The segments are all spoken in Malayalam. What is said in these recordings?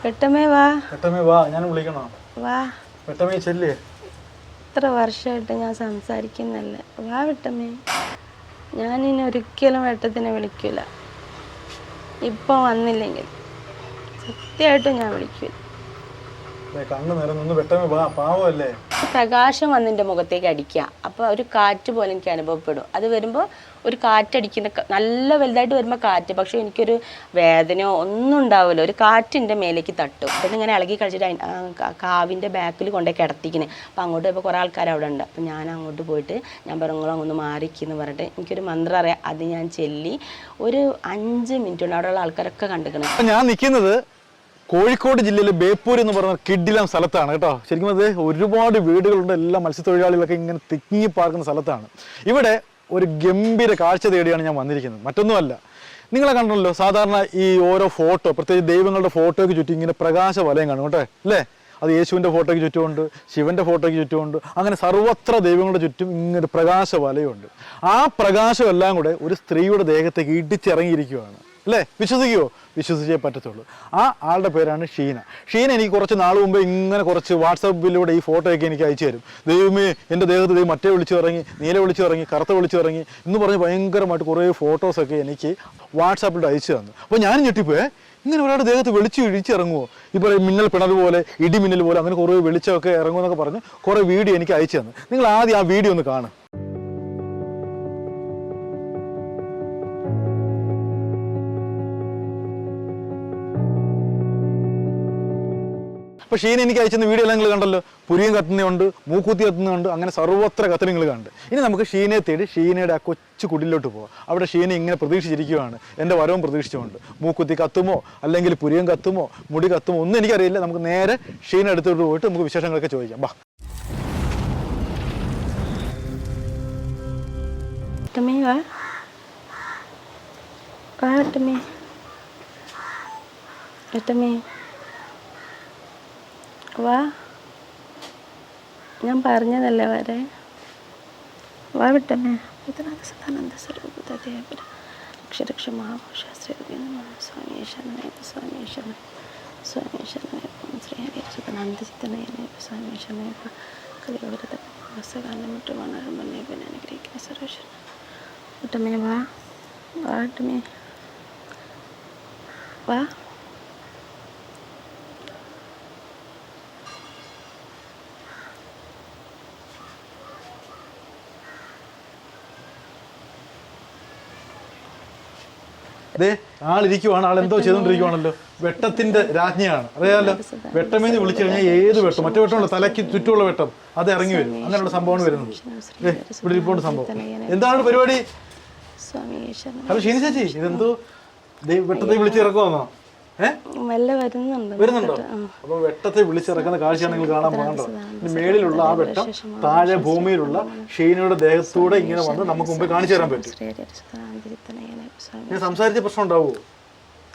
പെട്ടമ്മേ വാ. പെട്ടമേ വാ ഞാൻ വിളിക്കണോ? വാ. പെട്ടമേ ചെല്ലേ. ഇത്ര വർഷമായിട്ട് ഞാൻ സംസാരിക്കുന്നല്ല വാ ഞാൻ ഇനി ഒരിക്കലും വെട്ടത്തിനെ വിളിക്കില്ല ഇപ്പം വന്നില്ലെങ്കിൽ സത്യമായിട്ടും ഞാൻ വിളിക്കില്ല കണ്ണ് നിറഞ്ഞൊന്ന് പെട്ടെന്ന് വാ പാവമല്ലേ? പ്രകാശം വന്നിന്റെ മുഖത്തേക്ക് അടിക്കുക. അപ്പോൾ ഒരു കാറ്റ് പോലെ എനിക്ക് അനുഭവപ്പെടും. അത് വരുമ്പോൾ ഒരു കാറ്റടിക്കുന്ന നല്ല വലുതായിട്ട് വരുമ്പോൾ കാറ്റ് പക്ഷേ എനിക്കൊരു വേദനയോ ഒന്നും ഉണ്ടാവില്ല. ഒരു കാറ്റിന്റെ മേലേക്ക് തട്ടും. പിന്നെ ഇങ്ങനെ ഇളകി കളിച്ചിട്ട് കാവിന്റെ ബാക്കിൽ കൊണ്ടുപോയി കിടത്തിക്കണേ. അപ്പോൾ അങ്ങോട്ട് പോയപ്പോൾ കുറേ ആൾക്കാർ അവിടെ ഉണ്ട്. അപ്പോൾ ഞാൻ അങ്ങോട്ട് പോയിട്ട് ഞാൻ പറഞ്ഞു അങ്ങൊന്ന് മാറിക്കുന്നു പറഞ്ഞിട്ട് എനിക്കൊരു മന്ത്രം അറിയാം. അത് ഞാൻ ചെല്ലി ഒരു അഞ്ച് മിനിറ്റ് കൊണ്ട് അവിടെയുള്ള ആൾക്കാരൊക്കെ കണ്ടിക്കണേ അപ്പൊ ഞാൻ നിൽക്കുന്നത് കോഴിക്കോട് ജില്ലയിലെ ബേപ്പൂർ എന്ന് പറയുന്ന കിഡിലം സ്ഥലത്താണ് കേട്ടോ. ശരിക്കും അത് ഒരുപാട് വീടുകളുണ്ട്. എല്ലാ മത്സ്യത്തൊഴിലാളികളൊക്കെ ഇങ്ങനെ തിങ്ങി പാർക്കുന്ന സ്ഥലത്താണ്. ഇവിടെ ഒരു ഗംഭീര കാഴ്ച തേടിയാണ് ഞാൻ വന്നിരിക്കുന്നത്. മറ്റൊന്നുമല്ല നിങ്ങളെ കണ്ടല്ലോ സാധാരണ ഈ ഓരോ ഫോട്ടോ പ്രത്യേകിച്ച് ദൈവങ്ങളുടെ ഫോട്ടോയ്ക്ക് ചുറ്റും ഇങ്ങനെ പ്രകാശ വലയം കാണും കേട്ടോ. അല്ലേ? അത് യേശുവിന്റെ ഫോട്ടോയ്ക്ക് ചുറ്റുമുണ്ട് ശിവന്റെ ഫോട്ടോയ്ക്ക് ചുറ്റുമുണ്ട് അങ്ങനെ സർവത്ര ദൈവങ്ങളുടെ ചുറ്റും ഇങ്ങനെ പ്രകാശ വലയുണ്ട് ആ പ്രകാശം എല്ലാം കൂടെ ഒരു സ്ത്രീയുടെ ദേഹത്തേക്ക് ഇടിച്ചിറങ്ങിയിരിക്കുകയാണ്. അല്ലേ? വിശ്വസിക്കുമോ വിശ്വസിച്ചേ പറ്റത്തുള്ളൂ. ആ ആളുടെ പേരാണ് ഷീന. ഷീന എനിക്ക് കുറച്ച് നാൾ മുമ്പ് ഇങ്ങനെ കുറച്ച് വാട്സപ്പിലൂടെ ഈ ഫോട്ടോയൊക്കെ എനിക്ക് അയച്ചു തരും. ദൈവമേ എന്റെ ദേഹത്ത് ദൈവം മറ്റേ വിളിച്ചു ഇറങ്ങി നീല വിളിച്ചു ഇറങ്ങി കറുത്ത വിളിച്ചു ഇറങ്ങി എന്ന് പറഞ്ഞ് ഭയങ്കരമായിട്ട് കുറേ ഫോട്ടോസൊക്കെ എനിക്ക് വാട്സാപ്പിലൂടെ അയച്ചു തന്നു. അപ്പോൾ ഞാൻ ഞെട്ടിപ്പോയേ ഇങ്ങനെ ഒരാളുടെ ദേഹത്ത് വെളിച്ചു ഇടിച്ചിറങ്ങുമോ ഈ പറയും മിന്നൽ പിണർ പോലെ ഇടിമിന്നൽ പോലെ അങ്ങനെ കുറേ വെളിച്ചമൊക്കെ ഇറങ്ങുമെന്നൊക്കെ പറഞ്ഞ് കുറേ വീഡിയോ എനിക്ക് അയച്ചു തന്നു. നിങ്ങൾ ആദ്യം ആ വീഡിയോ ഒന്ന് കാണും അപ്പോൾ ഷീന എനിക്ക് അയച്ചുന്ന വീഡിയോ എല്ലാം നിങ്ങൾ കണ്ടല്ലോ. പുരിയും കത്തുന്നുണ്ട് മൂക്കൂത്തി കത്തുന്നുണ്ട് അങ്ങനെ സർവത്ര കത്ത് നിങ്ങൾ കണ്ട്. ഇനി നമുക്ക് ഷീനെ തേടി ഷീനയുടെ ആ കൊച്ചു കുടിലോട്ട് പോകാം അവിടെ ഷീനെ ഇങ്ങനെ പ്രതീക്ഷിച്ചിരിക്കുകയാണ്. എന്റെ വരവും പ്രതീക്ഷിച്ചുകൊണ്ട്. മൂക്കുത്തി കത്തുമോ അല്ലെങ്കിൽ പുരിയം കത്തുമോ മുടി കത്തുമോ ഒന്നും എനിക്കറിയില്ല. നമുക്ക് നേരെ ഷീനെ അടുത്തോട്ട് പോയിട്ട് നമുക്ക് വിശേഷങ്ങളൊക്കെ ചോദിക്കാം. ബാ. വിട്ടമ്മേ വാ. ഞാൻ പറഞ്ഞതല്ലേ വരെ? വാ വിട്ടമ്മേ. ഇതിനകത്ത് സദാനന്ദ സ്വരൂപതേവര അക്ഷരക്ഷ മഹാഭാഷാശ്രീ സ്വാമി ശരണേ സ്വാമി ശരണ സ്വാമി ശരണേ ശ്രീ ഹരി സദാനന്ദ ചിത്തനേ സ്വാമി ശരണേ കലിയുഗരത വസകാലം വിട്ട് വണരുമ്പന്നെ പിന്നെ അനുഗ്രഹിക്കുന്ന സർവേശ്വരൻ. വിട്ടമ്മേ വാ. വാ വിട്ടമ്മേ. വാ. അതെ ആളിരിക്കുവാണ് ആൾ എന്തോ ചെയ്തുകൊണ്ടിരിക്കുവാണല്ലോ. വെട്ടത്തിന്റെ രാജ്ഞിയാണ്. അറിയാമല്ലോ വെട്ടമേന്ന് വിളിച്ചു കഴിഞ്ഞാൽ ഏത് വെട്ടം? മറ്റേ വെട്ടമുള്ള തലയ്ക്ക് ചുറ്റുമുള്ള വെട്ടം. അത് ഇറങ്ങി വരും. അങ്ങനെയുള്ള സംഭവമാണ് വരുന്നത്. ഇവിടെ ഇരിപ്പോണ്ട് സംഭവം. എന്താണ് പരിപാടി? ഹലോ ഷീനി ചേച്ചി ഇതെന്തോ? ദേ വെട്ടത്തെ വിളിച്ചിറക്കുവാന്നോ വരുന്നുണ്ട്. അപ്പൊ വെട്ടത്തെ വിളിച്ചിറക്കുന്ന കാഴ്ചയാണ് നിങ്ങൾ കാണാൻ പോകണ്ടോ മേളിലുള്ള ആ വെട്ടം താഴെ ഭൂമിയിലുള്ള ഷീനയുടെ ദേഹത്തൂടെ ഇങ്ങനെ വന്ന് നമുക്ക് മുമ്പ് കാണിച്ചു തരാൻ പറ്റും. ഞാൻ സംസാരിച്ച പ്രശ്നം ഉണ്ടാവുമോ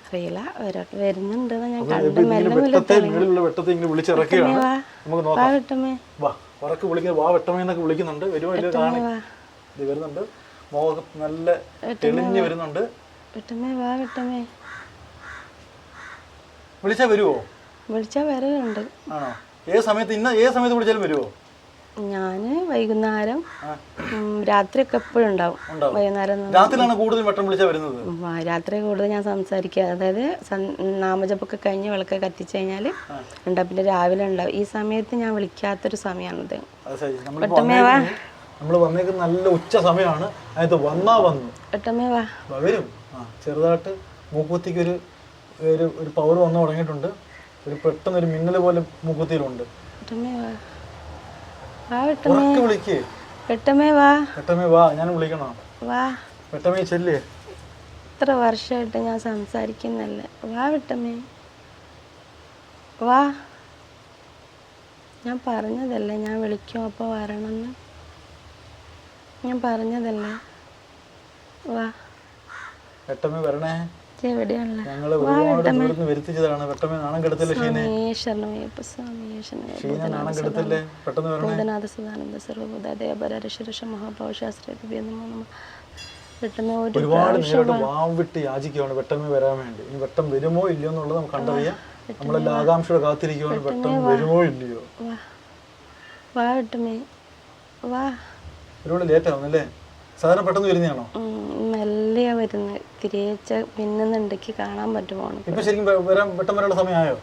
അറിയില്ല. അവരൊക്കെ വരുന്നുണ്ട് ഞാൻ അപ്പൊ മെല്ലെ വെട്ടത്തെ മേളിലുള്ള വെട്ടത്തെ ഇങ്ങനെ വിളിച്ചിറക്കുകയാണ്. നമുക്ക് നോക്കാം. വിട്ടമ്മേ. വാ ഉറക്കെ വിളിക്കുന്നത് വാ വെട്ടമേ എന്നൊക്കെ വിളിക്കുന്നുണ്ട്. വരുമോ ഇല്ലയോ കാണി. ഇത് വരുന്നുണ്ട്. മോഹം നല്ല തെളിഞ്ഞു വരുന്നുണ്ട്. വെട്ടമേ വാ വെട്ടമേ വിളിച്ചാ വരുമോ വിളിച്ചാ വരലുണ്ട് ആണോ? ഏത് സമയത്ത് ഇന്ന ഏത് സമയത്ത് വിളിച്ചാലും വരുമോ ഞാൻ വൈകുന്നേരം രാത്രിയൊക്കെ എപ്പോഴും ഉണ്ടാവും. വൈകുന്നേരം രാത്രിയിലാണ് കൂടുതൽ വെട്ടം വിളിച്ചാൽ വരുന്നത്? രാത്രി കൂടുതൽ ഞാൻ സംസാരിക്കുക. അതായത് നാമജപ്പൊക്കെ കഴിഞ്ഞ് വിളക്ക് കത്തിച്ചു കഴിഞ്ഞാൽ ഉണ്ടാവും. പിന്നെ രാവിലെ ഉണ്ടാവും. ഈ സമയത്ത് ഞാൻ വിളിക്കാത്തൊരു സമയമാണിത്. നമ്മളിപ്പോൾ നമ്മൾ വന്നേക്കുന്ന നല്ല ഉച്ച സമയമാണ്. അതായത് വന്നാ വന്നു. വിട്ടമ്മേ വാ. വാ, വരും. ചെറുതായിട്ട് മൂക്കുത്തിക്ക് ഒരു ഒരു പവർ വന്നു തുടങ്ങിയിട്ടുണ്ട്. ഒരു പെട്ടെന്ന് ഒരു മിന്നൽ പോലെ മൂക്കുത്തിയിലുണ്ട്. വിട്ടമ്മേ വാ വാ വിട്ടമ്മേ. ഉറക്കെ വിളിക്കേ. വിട്ടമ്മേ വാ. പെട്ടെന്ന് വാ ഞാൻ വിളിക്കണോ? വാ. ചെല്ലേ. ഇത്ര വർഷമായിട്ട് ഞാൻ സംസാരിക്കുന്നല്ല വാ വിട്ടമ്മേ. വാ. ഞാൻ പറഞ്ഞതല്ലേ ഞാൻ വിളിക്കും അപ്പോൾ വരണമെന്ന്. ഞാൻ പറഞ്ഞതല്ലേ. വാ. വരണേ. ഒരുപാട് നേരിട്ട് വാം. വിട്ട് യാചിക്കുകയാണ് വെട്ടമേ വരാൻ വേണ്ടി. ഇനി വെട്ടം വരുമോ ഇല്ലയോ എന്നുള്ളത് നമുക്ക് കണ്ടറിയാം. നമ്മളെല്ലാം ആകാംക്ഷയോടെ കാത്തിരിക്കുവാണ്. പെട്ടെന്ന് വരുമോ ഇല്ലയോ? വാ. വാ വിട്ടുമേ വാ. ഒരുപാട് ലേറ്റ് ആവുന്നല്ലേ? സാധാരണ പെട്ടെന്ന് വരുന്നതാണോ? ഉം, വരുന്ന? വരുന്നത് മിന്നുന്നുണ്ടെങ്കിൽ കാണാൻ പറ്റുമോ ഇപ്പൊ ശരിക്കും വ- വരാൻ പെട്ടെന്ന് വരാനുള്ള സമയമായോ?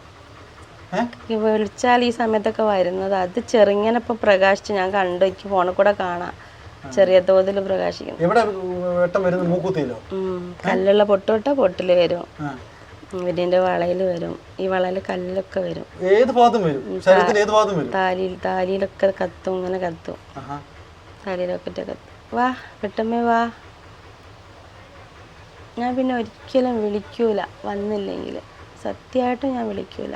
ഏഹ് ഈ വിളിച്ചാൽ ഈ സമയത്തൊക്കെ വരുന്നത് അത് ചെറുങ്ങനെ ഇപ്പൊ പ്രകാശിച്ച് ഞാൻ കണ്ടു. എനിക്ക് ഫോണിൽ കൂടെ കാണാം. ചെറിയ തോതിൽ പ്രകാശിക്കുന്നു എവിടെ വെട്ടം വരുന്നത്? മൂക്കുത്തിയിലോ? ഉം, കല്ലുള്ള പൊട്ടുവിട്ട പൊട്ടിൽ വരും. ആ. ഇതിന്റെ വളയിൽ വരും. ഈ വളയിൽ കല്ലൊക്കെ വരും. ഏത് ഭാഗത്തും വരും? ശരീരത്തിൽ ഏത് ഭാഗത്തും വരും? താലിയിൽ താലിയിലൊക്കെ കത്തും ഇങ്ങനെ കത്തും. ആഹാ. താലിയിലൊക്കെ കത്തും. വാ പെട്ടമ്മേ വാ. ഞാൻ പിന്നെ ഒരിക്കലും വിളിക്കൂല വന്നില്ലെങ്കിൽ. സത്യമായിട്ടും ഞാൻ വിളിക്കൂല.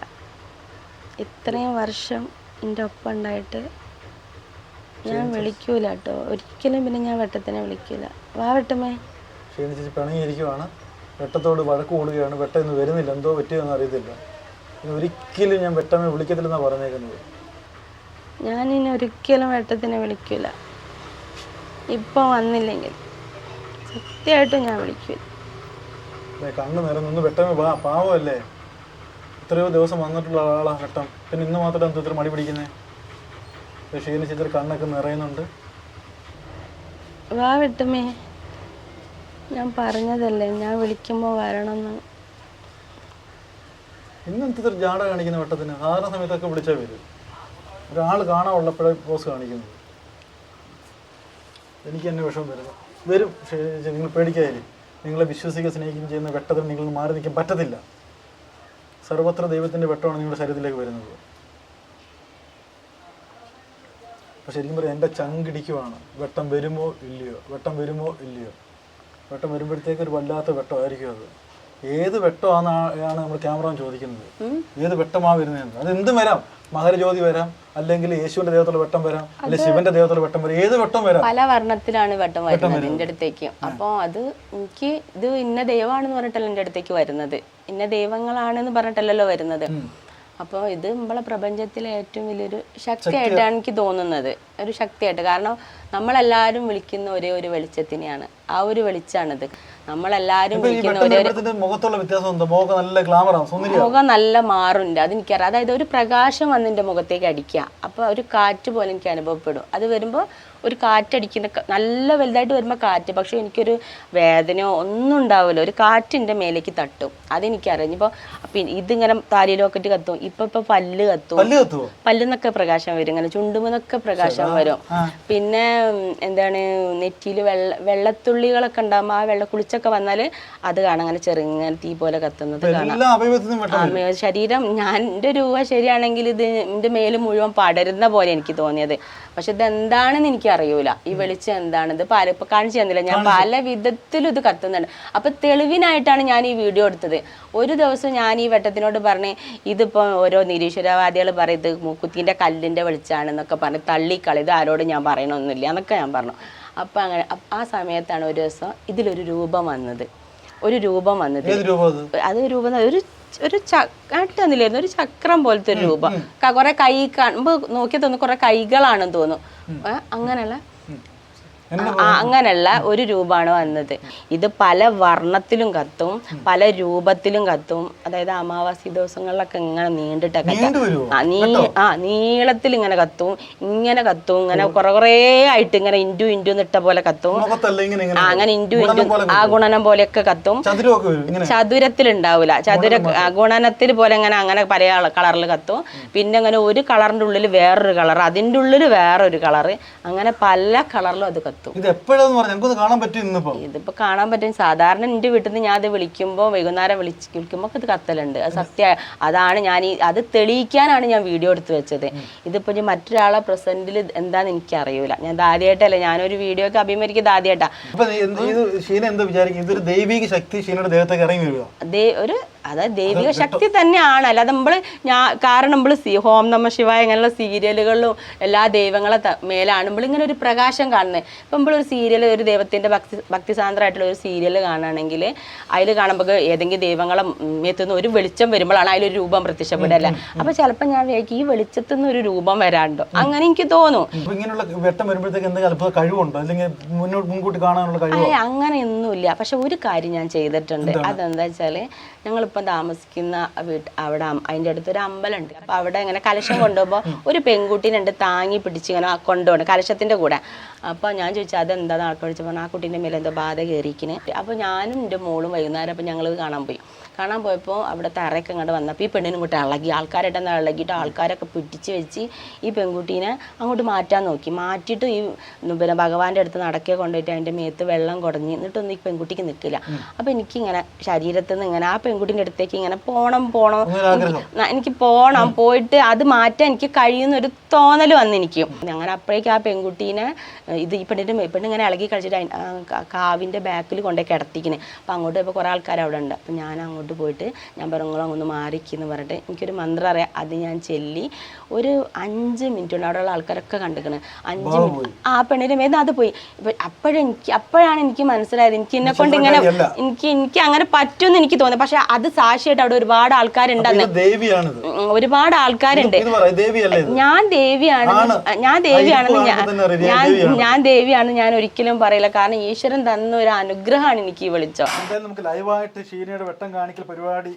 ഇത്രയും വർഷം എന്റെ ഒപ്പം ഉണ്ടായിട്ട് ഞാൻ വിളിക്കൂല കേട്ടോ. ഒരിക്കലും പിന്നെ ഞാൻ വെട്ടത്തിനെ വിളിക്കൂല. വാ വെട്ടമേ ക്ഷീണിച്ച് പിണങ്ങിയിരിക്കുവാണ്. വെട്ടത്തോട് വഴക്ക് കൂടുകയാണ്. വെട്ടം ഇന്ന് വരുന്നില്ല. എന്തോ പറ്റിയെന്ന് അറിയത്തില്ല. ഒരിക്കലും ഞാൻ വെട്ടമേ വിളിക്കത്തില്ലെന്നാ പറഞ്ഞേക്കുന്നത്. ഞാൻ ഇനി ഒരിക്കലും വെട്ടത്തിനെ വിളിക്കൂല. ഇപ്പം വന്നില്ലെങ്കിൽ. സത്യമായിട്ടും ഞാൻ വിളിക്കൂല. കണ്ണ് നിറഞ്ഞു നിന്ന് പെട്ടെന്ന് വാ പാവമല്ലേ? എത്രയോ ദിവസം വന്നിട്ടുള്ള ആളാ ഘട്ടം. പിന്നെ ഇന്ന് മാത്രം എന്താ ഇത്ര മടി പിടിക്കുന്നേ? ക്ഷീണിച്ച് ചിത്ര കണ്ണൊക്കെ നിറയുന്നുണ്ട്. വാ വെട്ടമ്മേ ഞാൻ പറഞ്ഞതല്ലേ ഞാൻ വിളിക്കുമ്പോൾ വരണമെന്ന് ഇന്ന് എന്ത് ഇത്ര ജാട കാണിക്കുന്ന വെട്ടത്തിന്? സാധാരണ സമയത്തൊക്കെ വിളിച്ചാൽ വരും. ഒരാൾ കാണാനുള്ളപ്പോഴേ പോസ് കാണിക്കുന്നത്. എനിക്ക് തന്നെ വിഷമം വരുന്നു. വരും നിങ്ങൾ പേടിക്കാതിരി. നിങ്ങളെ വിശ്വസിക്കുക സ്നേഹിക്കുകയും ചെയ്യുന്ന വെട്ടത്തിൽ നിങ്ങൾ മാറി നിൽക്കാൻ പറ്റത്തില്ല. സർവത്ര ദൈവത്തിന്റെ വെട്ടമാണ് നിങ്ങളുടെ ശരീരത്തിലേക്ക് വരുന്നത്. പക്ഷെ ശരിക്കും പറയാം എന്റെ ചങ്കിടിക്കുവാണ് വെട്ടം വരുമോ ഇല്ലയോ? വെട്ടം വരുമോ ഇല്ലയോ? വെട്ടം വരുമ്പോഴത്തേക്ക് ഒരു വല്ലാത്ത വെട്ടമായിരിക്കും അത്. ഏത് വെട്ടമാണ് നമ്മൾ ക്യാമറ ചോദിക്കുന്നത്? ഏത് വെട്ടമാ വരുന്നതെന്ന്. അത് എന്തും വരാം? മകരജ്യോതി വരാം അല്ലെങ്കിൽ യേശുവിന്റെ ദേഹത്തുള്ള വെട്ടം വരാം അല്ലെങ്കിൽ ശിവന്റെ ദേഹത്തുള്ള വെട്ടം വരാം. ഏത് വെട്ടം വരാം? പല വർണത്തിലാണ് വെട്ടം വരുന്നത് എന്റെ അടുത്തേക്ക്. അപ്പോൾ അത് എനിക്ക് ഇത് ഇന്ന ദൈവമാണെന്ന് പറഞ്ഞിട്ടല്ല എന്റെ അടുത്തേക്ക് വരുന്നത്. ഇന്ന ദൈവങ്ങളാണെന്ന് പറഞ്ഞിട്ടല്ലല്ലോ വരുന്നത്. അപ്പോൾ ഇത് നമ്മളെ പ്രപഞ്ചത്തിലെ ഏറ്റവും വലിയൊരു ശക്തിയായിട്ടാണ് എനിക്ക് തോന്നുന്നത്. ഒരു ശക്തിയായിട്ട്. കാരണം നമ്മളെല്ലാവരും വിളിക്കുന്ന ഒരേ ഒരു വെളിച്ചത്തിനെയാണ്. ആ ഒരു വെളിച്ചാണിത്. വരുമ്പോഴത്തിന്റെ മുഖത്തുള്ള വ്യത്യാസം എന്താ? മുഖം നല്ല ഗ്ലാമറാണ് മുഖം നല്ല മാറുണ്ട്. അതെനിക്കറിയാം. അതായത് ഒരു പ്രകാശം വന്ന് എന്റെ മുഖത്തേക്ക് അടിക്കുക. അപ്പോൾ ഒരു കാറ്റ് പോലെ എനിക്ക് അനുഭവപ്പെടും. അത് വരുമ്പോൾ ഒരു കാറ്റടിക്കുന്ന നല്ല വലുതായിട്ട് വരുമ്പോൾ കാറ്റ് പക്ഷേ എനിക്കൊരു വേദനയോ ഒന്നും ഉണ്ടാവില്ല ഒരു കാറ്റിന്റെ മേലേക്ക് തട്ടും. അതെനിക്കറിയാം. ഇപ്പോൾ പിന്നെ ഇതിങ്ങനെ താലിയിലോക്കറ്റ് കത്തും. ഇപ്പം ഇപ്പം പല്ല് കത്തും. പല്ലിന്നൊക്കെ പ്രകാശം വരും. ഇങ്ങനെ ചുണ്ടുമെന്നൊക്കെ പ്രകാശം വരും. പിന്നെ എന്താണ് നെറ്റിയിൽ വെള്ള വെള്ളത്തുള്ളികളൊക്കെ ഉണ്ടാകുമ്പോൾ ആ വെള്ള കുളിച്ചൊക്കെ വന്നാൽ അത് കാണാം. അങ്ങനെ ചെറുങ്ങനെ തീ പോലെ കത്തുന്നത് കാണാം. ശരീരം ഞാൻ എന്റെ രൂപ ശരിയാണെങ്കിൽ ഇത് എന്റെ മേൽ മുഴുവൻ പടരുന്ന പോലെ എനിക്ക് തോന്നിയത്. പക്ഷെ ഇത് എന്താണെന്ന് എനിക്ക് അറിയൂല. ഈ വെളിച്ചം എന്താണിത്? ഇത് ഇപ്പൊ കാണിച്ചു തന്നില്ല. ഞാൻ പല വിധത്തിലും ഇത് കത്തുന്നുണ്ട്. അപ്പൊ തെളിവിനായിട്ടാണ് ഞാൻ ഈ വീഡിയോ എടുത്തത്. ഒരു ദിവസം ഞാൻ ഈ വെട്ടത്തിനോട് പറഞ്ഞ് ഇതിപ്പോ ഓരോ നിരീശ്വരവാദികൾ പറയും ഇത് മൂക്കുത്തിന്റെ കല്ലിന്റെ വെളിച്ചാണെന്നൊക്കെ പറഞ്ഞ് തള്ളിക്കളി ഇത് ആരോടും ഞാൻ പറയണമൊന്നുമില്ല എന്നൊക്കെ ഞാൻ പറഞ്ഞു. അപ്പൊ അങ്ങനെ ആ സമയത്താണ് ഒരു ദിവസം ഇതിലൊരു രൂപം വന്നത്. ഒരു രൂപം രൂപം അത്? രൂപം ഒരു ഒരു ചട്ടന്നില്ലായിരുന്നു ഒരു ചക്രം പോലത്തെ ഒരു രൂപം. കൊറേ കൈ കാണുമ്പോ നോക്കി തോന്നുന്നു കുറെ കൈകളാണെന്ന് തോന്നുന്നു. അങ്ങനെയുള്ള അങ്ങനെയുള്ള ഒരു രൂപമാണ് വന്നത്. ഇത് പല വർണത്തിലും കത്തും പല രൂപത്തിലും കത്തും. അതായത് അമാവാസി ദിവസങ്ങളിലൊക്കെ ഇങ്ങനെ നീണ്ടിട്ടൊക്കെ നീണ്ടു വരുമോ ആ നീളത്തിൽ ഇങ്ങനെ കത്തും ഇങ്ങനെ കത്തും ഇങ്ങനെ കുറെ കുറേ ആയിട്ട് ഇങ്ങനെ ഇൻഡു ഇൻഡു നിട്ട പോലെ കത്തും. അങ്ങനെ ഇൻഡു ഇൻഡു ആ ഗുണനം പോലെയൊക്കെ കത്തും. ചതുരത്തിൽ ഉണ്ടാവില്ല ചതുര ഗുണനത്തിൽ പോലെ ഇങ്ങനെ അങ്ങനെ പല കളറിൽ കത്തും. പിന്നെ അങ്ങനെ ഒരു കളറിന്റെ ഉള്ളിൽ വേറൊരു കളർ അതിന്റെ ഉള്ളിൽ വേറൊരു കളർ അങ്ങനെ പല കളറിലും അത് കത്തും. ഇത് എപ്പോഴാന്ന് പറഞ്ഞാൽ ഞങ്ങൾക്കൊന്ന് കാണാൻ പറ്റും ഇന്നിപ്പോ. ഇതിപ്പോ കാണാൻ പറ്റും. സാധാരണ എന്റെ വീട്ടിൽ നിന്ന് ഞാൻ അത് വിളിക്കുമ്പോൾ വൈകുന്നേരം വിളിച്ച് വിളിക്കുമ്പോൾ ഇത് കത്തലുണ്ട്. അത് സത്യ അതാണ് ഞാൻ ഈ അത് തെളിയിക്കാനാണ് ഞാൻ വീഡിയോ എടുത്ത് വെച്ചത്. ഇതിപ്പോ ഇനി മറ്റൊരാളെ പ്രസന്റിൽ എന്താന്ന് എനിക്ക് അറിയൂല ഞാൻ ആദ്യമായിട്ടല്ല ഞാനൊരു വീഡിയോ ഒക്കെ അഭിമുഖിക്കുന്നത് ആദ്യമായിട്ടാ ഇതൊരു ദൈവിക ശക്തി ഷീനയുടെ ദേഹത്തേക്ക് ഇറങ്ങി ഒരു അതായത് ദൈവിക ശക്തി തന്നെയാണ്. അല്ലാതെ നമ്മൾ ഞാൻ കാരണം നമ്മൾ സി ഹോം നമ ശിവായ ഇങ്ങനെയുള്ള സീരിയലുകളിലും എല്ലാ ദൈവങ്ങളെ മേലാണ് നമ്മൾ ഇങ്ങനെ ഒരു പ്രകാശം കാണുന്നത് ഇപ്പം നമ്മളൊരു സീരിയൽ ഒരു ദൈവത്തിന്റെ ഭക്തി ഭക്തിസാന്ദ്രമായിട്ടുള്ള ഒരു സീരിയൽ കാണുകയാണെങ്കിൽ അതിൽ കാണുമ്പോൾ ഏതെങ്കിലും ദൈവങ്ങളെ മേത്തുനിന്ന് ഒരു വെളിച്ചം വരുമ്പോഴാണ് അതിലൊരു രൂപം പ്രത്യക്ഷപ്പെടല്ല? അപ്പോൾ ചിലപ്പോൾ ഞാൻ വിചാരിക്കും ഈ വെളിച്ചത്തിൽ നിന്ന് ഒരു രൂപം വരാണ്ടോ. അങ്ങനെ എനിക്ക് തോന്നും. ഇങ്ങനെയുള്ള വെട്ടം വരുമ്പോഴത്തേക്ക് എന്തെങ്കിലും കഴിവുണ്ടോ? അല്ലെങ്കിൽ മുന്നോട്ട് മുൻകൂട്ടി കാണാനുള്ള കഴിവോ? അങ്ങനെ അങ്ങനെയൊന്നുമില്ല. പക്ഷെ ഒരു കാര്യം ഞാൻ ചെയ്തിട്ടുണ്ട്. അതെന്താ വെച്ചാൽ ഞങ്ങളിപ്പോ താമസിക്കുന്ന വീട്ട് അവിടെ അതിന്റെ അടുത്തൊരു അമ്പലമുണ്ട്. അപ്പോൾ അവിടെ ഇങ്ങനെ കലശം കൊണ്ടുപോകുമ്പോൾ ഒരു പെൺകുട്ടീനുണ്ട് താങ്ങി പിടിച്ച് ഇങ്ങനെ കൊണ്ടുപോകണം. കലശത്തിന്റെ കൂടെ. അപ്പോൾ ഞാൻ ചോദിച്ചു അതെന്താ ആൾക്കാർ ചോദിച്ചപ്പോൾ ആ കുട്ടീന്റെ മേലെ എന്തോ ബാധ കയറിയിരിക്കുന്നത് അപ്പോൾ ഞാനും എന്റെ മോളും വൈകുന്നേരം അപ്പോൾ ഞങ്ങൾ കാണാൻ പോയി. കാണാൻ പോയപ്പോൾ അവിടെ തറയൊക്കെ അങ്ങോട്ട് വന്നപ്പോൾ ഈ പെണ്ണിനും കൂട്ടി ഇളകി ആൾക്കാരായിട്ട് എന്താ ഇളകിയിട്ട് ആൾക്കാരൊക്കെ പിടിച്ച് വെച്ച് ഈ പെൺകുട്ടീനെ അങ്ങോട്ട് മാറ്റാൻ നോക്കി. മാറ്റിയിട്ട് ഈ പിന്നെ ഭഗവാന്റെ അടുത്ത് നടക്കെ കൊണ്ടുപോയിട്ട് അതിന്റെ മേത്ത് വെള്ളം കുടഞ്ഞ് എന്നിട്ടൊന്നും ഈ പെൺകുട്ടിക്ക് നിൽക്കില്ല. അപ്പോൾ എനിക്കിങ്ങനെ ശരീരത്തിൽ നിന്ന് ഇങ്ങനെ ആ പെൺകുട്ടീന്റെ അടുത്തേക്ക് ഇങ്ങനെ പോണം പോണം. എനിക്ക് പോണം പോയിട്ട് അത് മാറ്റാൻ എനിക്ക് കഴിയുന്ന ഒരു തോന്നൽ വന്നെനിക്കും അങ്ങനെ അപ്പോഴേക്കും ആ പെൺകുട്ടീനെ ഇത് ഈ പെണ്ണിന്റെ മേ- പെണ്ണ് ഇങ്ങനെ ഇളകി കളിച്ചിട്ട് കാവിന്റെ ബാക്കിൽ കൊണ്ടുപോയി കിടത്തിക്കണേ അപ്പം അങ്ങോട്ട് ഇപ്പോൾ കുറേ ആൾക്കാർ അവിടെ ഉണ്ട്. അപ്പം ഞാൻ അങ്ങോട്ട് പോയിട്ട് ഞാൻ പറഞ്ഞു "നിങ്ങൾ അങ്ങൊന്ന് മാറിക്കെന്ന് പറഞ്ഞിട്ട് എനിക്കൊരു മന്ത്രം അറിയാം. അത് ഞാൻ ചെല്ലി ഒരു അഞ്ച് മിനിറ്റ് കൊണ്ട് അവിടെയുള്ള ആൾക്കാരൊക്കെ കണ്ടിക്കണ്. അഞ്ച് മിനിറ്റ് ആ പെണ്ണിന്റെ മേന്ന് അത് പോയി. ഇപ്പം അപ്പോഴെനിക്ക് അപ്പോഴാണ് എനിക്ക് മനസ്സിലായത്. എനിക്ക് എന്നെ കൊണ്ട് ഇങ്ങനെ എനിക്ക് എനിക്ക് അങ്ങനെ പറ്റുമെന്ന് എനിക്ക് തോന്നി. പക്ഷെ അത് സാക്ഷിയായിട്ട് അവിടെ ഒരുപാട് ആൾക്കാരുണ്ട് ഒരുപാട് ആൾക്കാരുണ്ട്. ഞാൻ ദേവിയാണ് ഞാൻ ദേവിയാണെന്ന് ഞാൻ ഞാൻ ദേവിയാണ്. ഞാൻ ഒരിക്കലും പറയില്ല കാരണം ഈശ്വരൻ തന്ന ഒരു അനുഗ്രഹമാണ് എനിക്ക് ഈ വിളിച്ചോ നമുക്ക് ലൈവായിട്ട് ഷീനയുടെ വെട്ടം കാണിക്കൽ പരിപാടി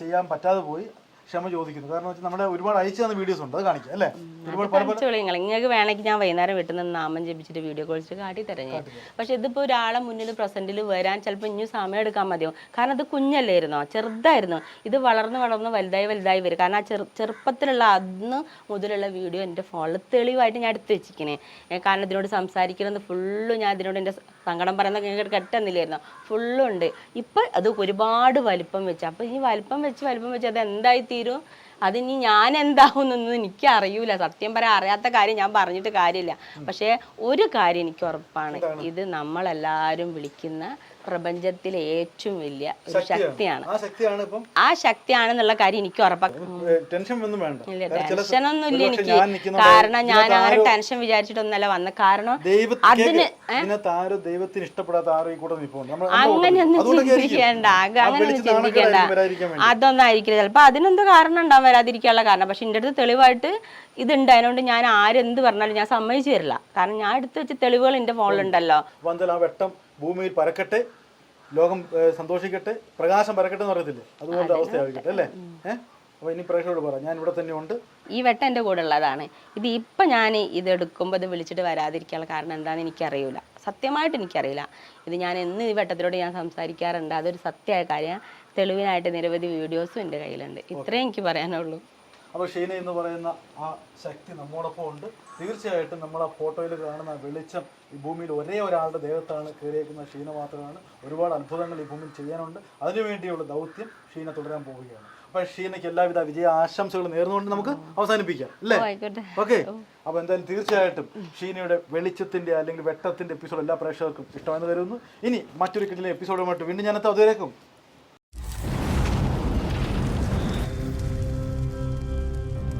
ചെയ്യാൻ പറ്റാതെ പോയി ക്ഷമ ചോദിക്കുന്നു. കാരണം വെച്ചാൽ നമ്മുടെ ഒരുപാട് അയച്ചു തന്ന വീഡിയോസ് ഉണ്ട്. അത് കാണിക്കാം അല്ലേ? ഒരുപാട് പല പല നിങ്ങൾ നിങ്ങൾക്ക് വേണമെങ്കിൽ ഞാൻ വൈകുന്നേരം വീട്ടിൽ നിന്ന് നാമം ജപിച്ചിട്ട് വീഡിയോ കോൾ ചെയ്ത് കാട്ടി തരാം ഞാൻ. പക്ഷെ ഇതിപ്പോൾ ഒരാളെ മുന്നിൽ പ്രസന്റിൽ വരാൻ ചിലപ്പോൾ ഇനി സമയം എടുക്കാൻ മതിയാവും കാരണം അത് കുഞ്ഞല്ലായിരുന്നോ? ചെറുതായിരുന്നു. ഇത് വളർന്ന് വളർന്ന് വലുതായി വലുതായി വരും. കാരണം ആ ചെറു ചെറുപ്പത്തിലുള്ള അന്ന് മുതലുള്ള വീഡിയോ എന്റെ ഫോണിൽ തെളിവായിട്ട് ഞാൻ എടുത്ത് വെച്ചിരിക്കണേ. കാരണം ഇതിനോട് സംസാരിക്കുന്നത് ഫുള്ളും ഞാൻ ഇതിനോട് എന്റെ സങ്കടം പറയുന്ന നിങ്ങൾക്ക് ഫുള്ളുണ്ട് ഇപ്പൊ ഇപ്പം അത് ഒരുപാട് വലിപ്പം വെച്ച് അപ്പോൾ ഈ വലിപ്പം വെച്ച് വലിപ്പം വെച്ച് അത് എന്തായി തീരും. അതിനി ഞാൻ എന്താവുന്നൊന്നും എനിക്ക് അറിയൂല സത്യം പറയാൻ അറിയാത്ത കാര്യം ഞാൻ പറഞ്ഞിട്ട് കാര്യമില്ല. പക്ഷേ ഒരു കാര്യം എനിക്ക് ഉറപ്പാണ്. ഇത് നമ്മളെല്ലാവരും വിളിക്കുന്ന പ്രപഞ്ചത്തിലെ ഏറ്റവും വലിയ ഒരു ശക്തിയാണ്. ആ ശക്തിയാണ് ഇപ്പം ആ ശക്തിയാണെന്നുള്ള കാര്യം എനിക്ക് ഉറപ്പാക്കും ടെൻഷൻ ഒന്നും ഇല്ല എനിക്ക്. കാരണം ഞാൻ അങ്ങനെ ആരോ- ടെൻഷൻ വിചാരിച്ചിട്ടൊന്നല്ല വന്ന. കാരണം അതിന് ദൈവത്തിന് ഇഷ്ടപ്പെടാത്ത അങ്ങനെയൊന്നും. ചിന്തിക്കേണ്ട. അങ്ങനെയൊന്നും ചിന്തിക്കേണ്ട. നാണക്കേടായിരിക്കും വരാതിരിക്കാൻ അതൊന്നും ആയിരിക്കില്ല. ചിലപ്പോ അതിനെന്തോ കാരണം ഉണ്ടാവും വരാതിരിക്കാനുള്ള കാരണം. പക്ഷെ എന്റെ അടുത്ത് തെളിവായിട്ട് ഇതുണ്ട്. അതിനോണ്ട് ഞാൻ ആരെന്ത് പറഞ്ഞാലും ഞാൻ സമ്മതിച്ചു തരില്ല. കാരണം ഞാൻ എടുത്ത് വെച്ച തെളിവുകൾ എന്റെ ഫോണിലുണ്ടല്ലോ. ഭൂമിയിൽ പരക്കട്ടെ ലോകം സന്തോഷിക്കട്ടെ പ്രകാശം പരക്കട്ടെ എന്ന് പറയത്തില്ലേ? അതുപോലത്തെ അവസ്ഥയായിരിക്കട്ടെ അല്ലേ? ഏഹ് ഇനി പ്രേക്ഷകരോട് പറ ഞാൻ ഇവിടെ തന്നെ ഉണ്ട്. ഈ വെട്ടം എന്റെ കൂടെ ഉള്ളതാണ് ഇത് ഇപ്പം ഞാൻ ഇത് എടുക്കുമ്പോൾ ഇത് വിളിച്ചിട്ട് വരാതിരിക്കാനുള്ള കാരണം എന്താണെന്ന് എനിക്കറിയില്ല. സത്യമായിട്ട് എനിക്കറിയില്ല. ഇത് ഞാൻ എന്ന് ഈ വെട്ടത്തിലൂടെ ഞാൻ സംസാരിക്കാറുണ്ട്. അതൊരു സത്യമായ കാര്യം തെളിവിനായിട്ട് നിരവധി വീഡിയോസും എന്റെ കയ്യിലുണ്ട്. ഇത്രേ എനിക്ക് പറയാനുള്ളൂ. അപ്പോൾ ഷീന എന്ന് പറയുന്ന ആ ശക്തി നമ്മോടൊപ്പം ഉണ്ട്. തീർച്ചയായിട്ടും നമ്മൾ ആ ഫോട്ടോയിൽ കാണുന്ന വെളിച്ചം ഈ ഭൂമിയിൽ ഒരേ ഒരാളുടെ ദേഹത്താണ് കയറിയേക്കുന്ന ഷീന മാത്രമാണ്. ഒരുപാട് അത്ഭുതങ്ങൾ ഈ ഭൂമിയിൽ ചെയ്യാനുണ്ട്. അതിനുവേണ്ടിയുള്ള ദൗത്യം ഷീന തുടരാൻ പോവുകയാണ്. അപ്പോൾ ഷീനയ്ക്ക് എല്ലാവിധ വിജയ ആശംസകളും നേർന്നുകൊണ്ട് നമുക്ക് അവസാനിപ്പിക്കാം അല്ലേ? ഓക്കെ. അപ്പോൾ എന്തായാലും തീർച്ചയായിട്ടും ഷീനയുടെ വെളിച്ചത്തിന്റെ അല്ലെങ്കിൽ വെട്ടത്തിന്റെ എപ്പിസോഡ് എല്ലാ പ്രേക്ഷകർക്കും ഇഷ്ടമെന്ന് കരുതുന്നു. ഇനി മറ്റൊരു കിട്ടിലെ എപ്പിസോഡുമായിട്ട് വീണ്ടും ഞാനത്തെ. അതുവരേക്കും.